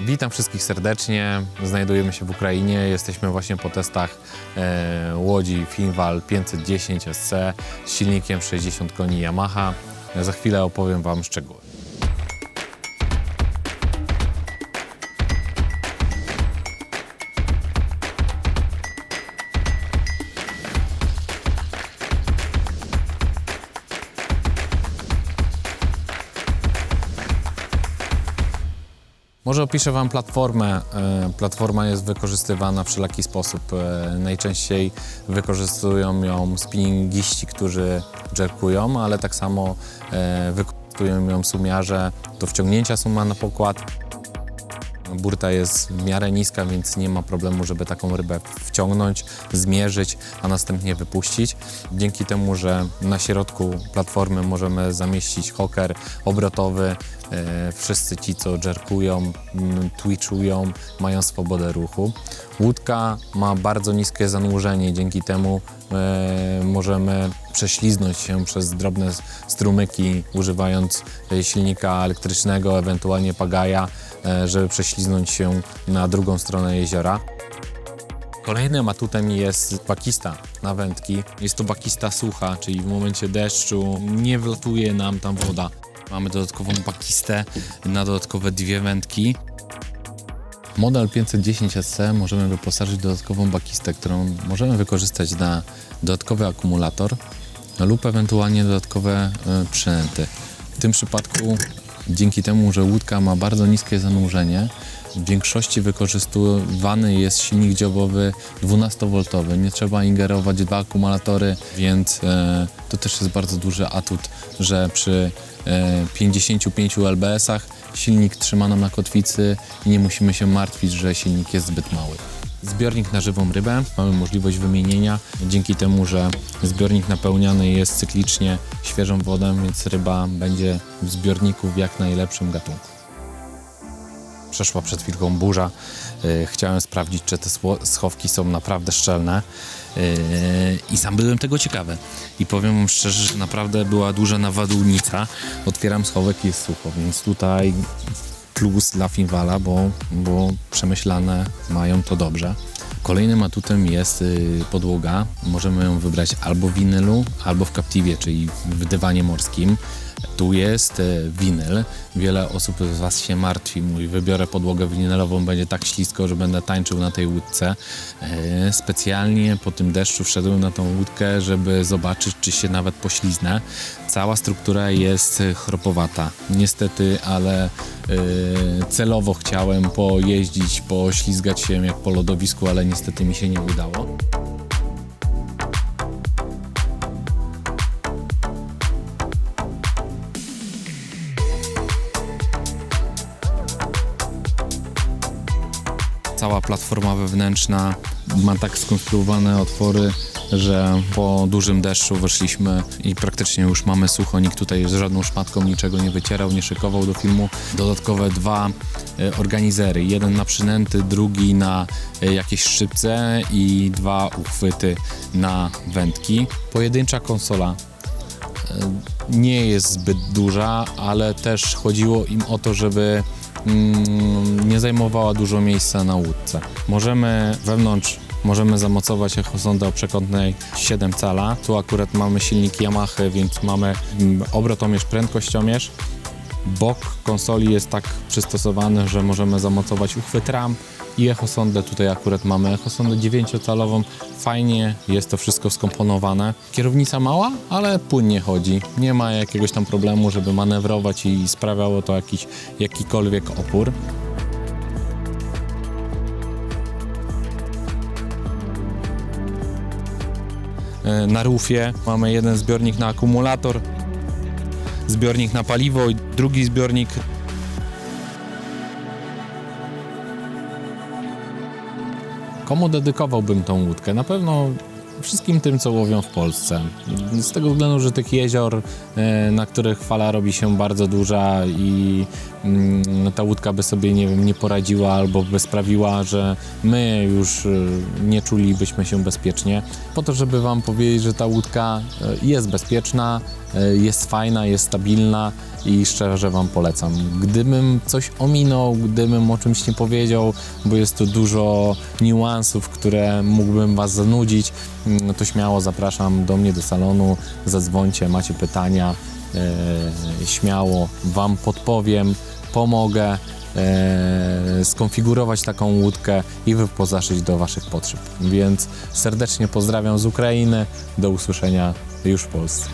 Witam wszystkich serdecznie. Znajdujemy się w Ukrainie. Jesteśmy właśnie po testach e, łodzi Finval 510 SC z silnikiem 60 koni Yamaha. Za chwilę opowiem Wam szczegóły. Może opiszę Wam platformę. E, Platforma jest wykorzystywana w wszelaki sposób. E, Najczęściej wykorzystują ją spinningiści, którzy jerkują, ale tak samo e, wykorzystują ją sumiarze do wciągnięcia suma na pokład. Burta jest w miarę niska, więc nie ma problemu, żeby taką rybę wciągnąć, zmierzyć, a następnie wypuścić. Dzięki temu, że na środku platformy możemy zamieścić hoker obrotowy, e, wszyscy ci, co jerkują, twitchują, mają swobodę ruchu. Łódka ma bardzo niskie zanurzenie, dzięki temu e, możemy prześliznąć się przez drobne strumyki, używając e, silnika elektrycznego, ewentualnie pagaja, żeby prześliznąć się na drugą stronę jeziora. Kolejnym atutem jest bakista na wędki. Jest to bakista sucha, czyli w momencie deszczu nie wlatuje nam tam woda. Mamy dodatkową bakistę na dodatkowe dwie wędki. Model 510 SC możemy wyposażyć w dodatkową bakistę, którą możemy wykorzystać na dodatkowy akumulator lub ewentualnie dodatkowe e, przynęty. W tym przypadku, dzięki temu, że łódka ma bardzo niskie zanurzenie, w większości wykorzystywany jest silnik dziobowy 12V. Nie trzeba ingerować dwa akumulatory, więc e, to też jest bardzo duży atut, że przy e, 55 lbs-ach silnik trzyma nam na kotwicy i nie musimy się martwić, że silnik jest zbyt mały. Zbiornik na żywą rybę, mamy możliwość wymienienia dzięki temu, że zbiornik napełniany jest cyklicznie świeżą wodą, więc ryba będzie w zbiorniku w jak najlepszym gatunku. Przeszła przed chwilką burza. Yy, Chciałem sprawdzić, czy te schowki są naprawdę szczelne. Yy, I sam byłem tego ciekawy. I powiem wam szczerze, że naprawdę była duża nawadulnica. Otwieram schowek i jest sucho, więc tutaj plus dla Finwala, bo, bo przemyślane mają to dobrze. Kolejnym atutem jest y, podłoga. Możemy ją wybrać albo w winylu, albo w Captivie, czyli w dywanie morskim. Tu jest y, winyl. Wiele osób z Was się martwi. Mówi, wybiorę podłogę winylową, będzie tak ślisko, że będę tańczył na tej łódce. Y, Specjalnie po tym deszczu wszedłem na tą łódkę, żeby zobaczyć, czy się nawet pośliznę. Cała struktura jest y, chropowata. Niestety, ale celowo chciałem pojeździć, poślizgać się jak po lodowisku, ale niestety mi się nie udało. Cała platforma wewnętrzna ma tak skonstruowane otwory, że po dużym deszczu wyszliśmy i praktycznie już mamy sucho. Nikt tutaj z żadną szmatką niczego nie wycierał, nie szykował do filmu. Dodatkowe dwa e, organizery. Jeden na przynęty, drugi na e, jakieś szczypce i dwa uchwyty na wędki. Pojedyncza konsola nie jest zbyt duża, ale też chodziło im o to, żeby nie zajmowała dużo miejsca na łódce. Możemy wewnątrz możemy zamocować echosondę o przekątnej 7 cala. Tu akurat mamy silnik Yamaha, więc mamy mm, obrotomierz, prędkościomierz. Bok konsoli jest tak przystosowany, że możemy zamocować uchwyt ram i echosondę. Tutaj akurat mamy echosondę 9-calową. Fajnie jest to wszystko skomponowane. Kierownica mała, ale płynnie chodzi. Nie ma jakiegoś tam problemu, żeby manewrować i sprawiało to jakiś, jakikolwiek opór. E, Na rufie mamy jeden zbiornik na akumulator, zbiornik na paliwo i drugi zbiornik Komu dedykowałbym tą łódkę? Na pewno wszystkim tym, co łowią w Polsce. Z tego względu, że tych jezior, e, na których fala robi się bardzo duża i mm, ta łódka by sobie, nie wiem, nie poradziła albo by sprawiła, że my już e, nie czulibyśmy się bezpiecznie. Po to, żeby Wam powiedzieć, że ta łódka e, jest bezpieczna, jest fajna, jest stabilna i szczerze Wam polecam. Gdybym coś ominął, gdybym o czymś nie powiedział, bo jest tu dużo niuansów, które mógłbym Was zanudzić, mm, to śmiało zapraszam do mnie do salonu, zadzwońcie, macie pytania, e, śmiało Wam podpowiem, pomogę e, skonfigurować taką łódkę i wyposażyć do Waszych potrzeb. Więc serdecznie pozdrawiam z Ukrainy, do usłyszenia już w Polsce.